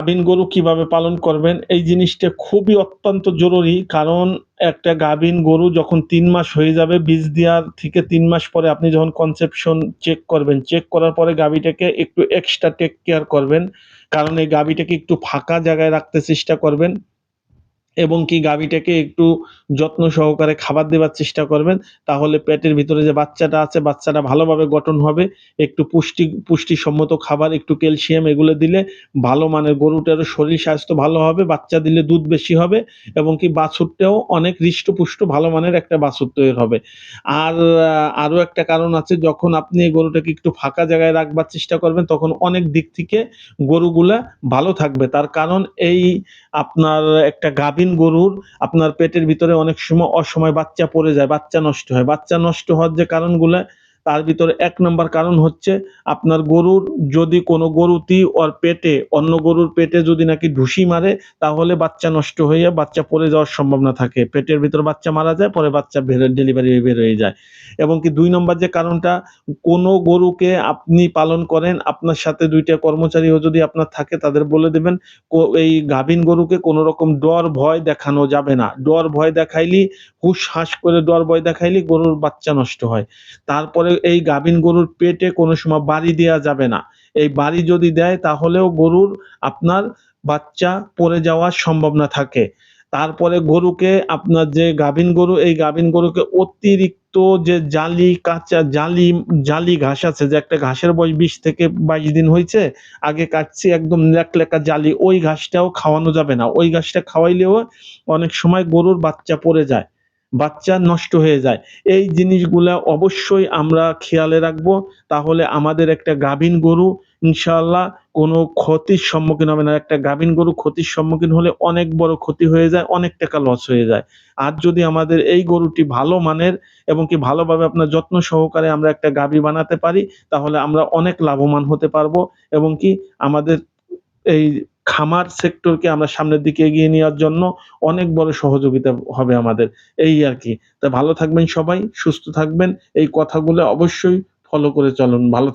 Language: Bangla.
গাভীন গরু কীভাবে পালন করবেন, এই জিনিসটা খুবই অত্যন্ত জরুরি। কারণ একটা গাভিন গরু যখন তিন মাস হয়ে যাবে, বীজ দেওয়ার থেকে তিন মাস পরে আপনি যখন কনসেপশন চেক করবেন চেক করার পরে গাভীটাকে একটু এক্সট্রা টেক কেয়ার করবেন। কারণ এই গাভীটাকে একটু ফাঁকা জায়গায় রাখতে চেষ্টা করবেন। এবং কি গাভীটাকে একটু যত্ন সহকারে খাবার দেওয়ার চেষ্টা করবেন, তাহলে পেটের ভিতরে যে বাচ্চাটা আছে, বাচ্চাটা ভালোভাবে গঠন হবে, একটু পুষ্টি, পুষ্টিসম্মত খাবার, একটু ক্যালসিয়াম এগুলো দিলে ভালো মানের গরুটারও শরীর স্বাস্থ্য ভালো হবে, বাচ্চা দিলে দুধ বেশি হবে এবং কি বাছুরটাও অনেক হৃষ্টপুষ্ট, ভালো মানের একটা বাছুর তৈরি হবে। আর আরও একটা কারণ আছে, যখন আপনি এই গরুটাকে একটু ফাঁকা জায়গায় রাখবার চেষ্টা করবেন, তখন অনেক দিক থেকে গরুগুলা ভালো থাকবে। তার কারণ এই আপনার একটা গাভীন গরুর আপনার পেটের ভিতরে অনেক সময় অসময় বাচ্চা পড়ে যায়, বাচ্চা নষ্ট হয়। বাচ্চা নষ্ট হওয়ার যে কারণগুলো তার ভিতরে এক নম্বর কারণ হচ্ছে আপনার গরুর যদি কোনো গরুতি ওর পেটে, অন্য গরুর পেটে যদি নাকি ঢুসি মারে, তাহলে বাচ্চা নষ্ট হয়ে বাচ্চা পড়ে যাওয়ার সম্ভাবনা থাকে। পেটের ভিতর বাচ্চা মারা যায়, পরে বাচ্চা ডেলিভারি বের হয়ে যায়। এবং কি দুই নম্বর যে কারণটা, কোনো গরুকে আপনি পালন করেন, আপনার সাথে দুইটা কর্মচারীও যদি আপনার থাকে, তাদের বলে দেবেন এই গাভীন গরুকে কোনো রকম ডর ভয় দেখানো যাবে না। ডর ভয় দেখাইলি, হুশ হাস করে ডর ভয় দেখাইলি, গরুর বাচ্চা নষ্ট হয়। তারপরে এই গাভীন গরুর পেটে কোনো সময় বাড়ি দেওয়া যাবে না। এই বাড়ি যদি দেয়, তাহলেও গরুর আপনার বাচ্চা পড়ে যাওয়ার সম্ভাবনা থাকে। তারপরে গরুকে আপনার যে গাভীন গরু, এই গাভীন গরুকে অতিরিক্ত যে জালি, কাঁচা জালি জালি ঘাস আছে, যে একটা ঘাসের বয়স বিশ থেকে বাইশ দিন হয়েছে, আগে কাটছি, একদম লেকা জালি, ওই ঘাসটাও খাওয়ানো যাবে না। ওই ঘাসটা খাওয়াইলেও অনেক সময় গরুর বাচ্চা পড়ে যায়। বাচ্চা নষ্ট হয়ে যায়। এই জিনিসগুলা অবশ্যই আমরা খেয়ালে রাখব। তাহলে আমাদের একটা গাভীন গরু, ইনশাআল্লাহ কোনো ক্ষতির সম্মুখীন হবে না। একটা গাভীন গরু ক্ষতির সম্মুখীন হলে অনেক বড় ক্ষতি হয়ে যায়, অনেক টাকা লস হয়ে যায়। আর যদি আমাদের এই গরুটি ভালো মানের এবং কি ভালোভাবে আপনার যত্ন সহকারে আমরা একটা গাভী বানাতে পারি, তাহলে আমরা অনেক লাভবান হতে পারব। এবং কি আমাদের এই খামার সেক্টরকে আমরা সামনের দিকে এগিয়ে নেওয়ার জন্য অনেক বড় সহযোগিতা হবে আমাদের। এই আর কি। তা ভালো থাকবেন সবাই, সুস্থ থাকবেন। এই কথাগুলো অবশ্যই ফলো করে চলুন। ভালো